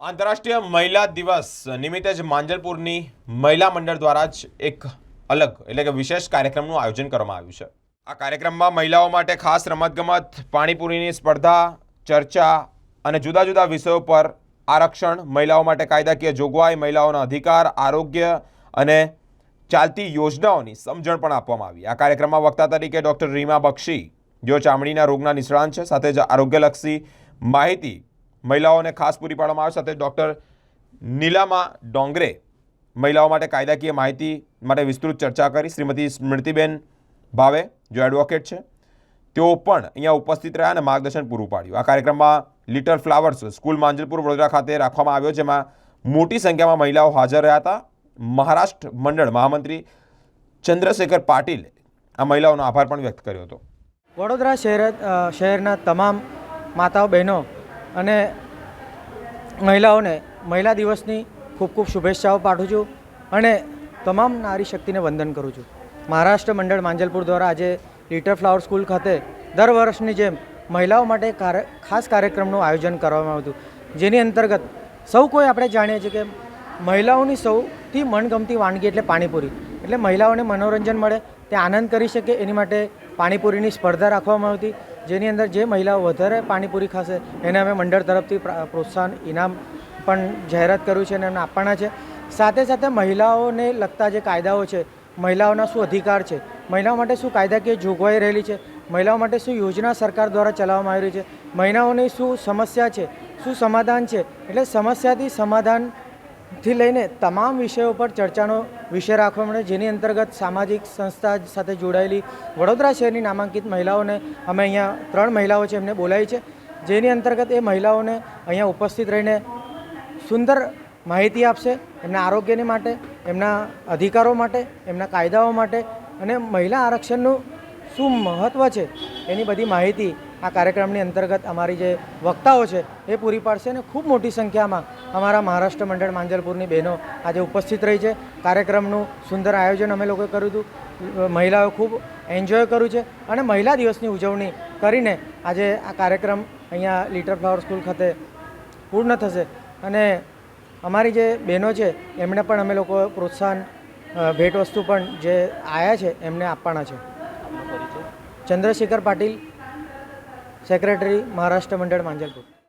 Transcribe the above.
આંતરરાષ્ટ્રીય મહિલા દિવસ નિમિત્તે જ માંજલપુરની મહિલા મંડળ દ્વારા જ એક અલગ એટલે કે વિશેષ કાર્યક્રમનું આયોજન કરવામાં આવ્યું છે. આ કાર્યક્રમમાં મહિલાઓ માટે ખાસ રમતગમત, પાણીપુરીની સ્પર્ધા, ચર્ચા અને જુદા જુદા વિષયો પર આરક્ષણ, મહિલાઓ માટે કાયદાકીય જોગવાઈ, મહિલાઓના અધિકાર, આરોગ્ય અને ચાલતી યોજનાઓની સમજણ પણ આપવામાં આવી. આ કાર્યક્રમમાં વક્તા તરીકે ડૉક્ટર રીમા બક્ષી, જેઓ ચામડીના રોગના નિષ્ણાંત છે, સાથે જ આરોગ્યલક્ષી માહિતી મહિલાઓને ખાસ પૂરી પાડવામાં આવે સાથે ડૉક્ટર નીલામા ડોંગરે મહિલાઓ માટે કાયદાકીય માહિતી માટે વિસ્તૃત ચર્ચા કરી. શ્રીમતી સ્મૃતિબેન ભાવે જો એડવોકેટ છે. તેઓ પણ અહીંયા ઉપસ્થિત રહ્યા અને માર્ગદર્શન પૂરું પાડ્યું. આ કાર્યક્રમમાં little flowers school Manjalpur, Vadodara ખાતે રાખવામાં આવ્યો, જેમાં મોટી સંખ્યામાં મહિલાઓ હાજર રહ્યા હતા. મહારાષ્ટ્ર મંડળ મહામંત્રી ચંદ્રશેખર પાટીલ આ મહિલાઓનો આભાર પણ વ્યક્ત કર્યો હતો. વડોદરા શહેર શહેરના તમામ માતાઓ બહેનો અને મહિલાઓને મહિલા દિવસની ખૂબ ખૂબ શુભેચ્છાઓ પાઠવું છું અને તમામ નારી શક્તિને વંદન કરું છું. મહારાષ્ટ્ર મંડળ માંજલપુર દ્વારા આજે લિટર ફ્લાવર સ્કૂલ ખાતે દર વર્ષની જેમ મહિલાઓ માટે ખાસ કાર્યક્રમનું આયોજન કરવામાં આવ્યું જેની અંતર્ગત સૌ કોઈ આપણે જાણીએ છીએ કે મહિલાઓની સૌથી મનગમતી વાનગી એટલે પાણીપુરી. એટલે મહિલાઓને મનોરંજન મળે, તે આનંદ કરી શકે, એની માટે પાણીપુરીની સ્પર્ધા રાખવામાં આવી હતી. જેની અંદર જે મહિલાઓ વધારે પાણીપુરી ખાશે, એને અમે મંડળ તરફથી પ્રોત્સાહન, ઇનામ પણ જાહેરાત કર્યું છે અને એમને આપવાના છે. સાથે સાથે મહિલાઓને લગતા જે કાયદાઓ છે, મહિલાઓના શું અધિકાર છે, મહિલાઓ માટે શું કાયદાકીય જોગવાઈ રહેલી છે, મહિલાઓ માટે શું યોજના સરકાર દ્વારા ચલાવવામાં આવી રહી છે, મહિલાઓની શું સમસ્યા છે, શું સમાધાન છે, એટલે સમસ્યાથી સમાધાનથી લઈને તમામ વિષયો પર ચર્ચાનો વિષય રાખવા મળે, જેની અંતર્ગત સામાજિક સંસ્થા સાથે જોડાયેલી વડોદરા શહેરની નામાંકિત મહિલાઓને અમે અહીંયા ત્રણ મહિલાઓ છે એમને બોલાવી છે. જેની અંતર્ગત એ મહિલાઓને અહીંયા ઉપસ્થિત રહીને સુંદર માહિતી આપશે એમના આરોગ્યની માટે, એમના અધિકારો માટે, એમના કાયદાઓ માટે અને મહિલા આરક્ષણનું શું મહત્ત્વ છે એની બધી માહિતી આ કાર્યક્રમની અંતર્ગત અમારી જે વક્તાઓ છે એ પૂરી પાડશે અને ખૂબ મોટી સંખ્યામાં અમારા મહારાષ્ટ્ર મંડળ માંજલપુરની બહેનો આજે ઉપસ્થિત રહી છે. કાર્યક્રમનું સુંદર આયોજન અમે લોકોએ કર્યું હતું. મહિલાઓ ખૂબ એન્જોય કર્યું છે અને મહિલા દિવસની ઉજવણી કરીને આજે આ કાર્યક્રમ અહીંયા લિટર ફ્લાવર સ્કૂલ ખાતે પૂર્ણ થશે. અને અમારી જે બહેનો છે એમણે પણ અમે લોકો પ્રોત્સાહન ભેટ વસ્તુ પણ જે આવ્યા છે એમને આપવાના છે. ચંદ્રશેખર પાટીલ સેક્રેટરી મહારાષ્ટ્ર મંડળ માંજલપુર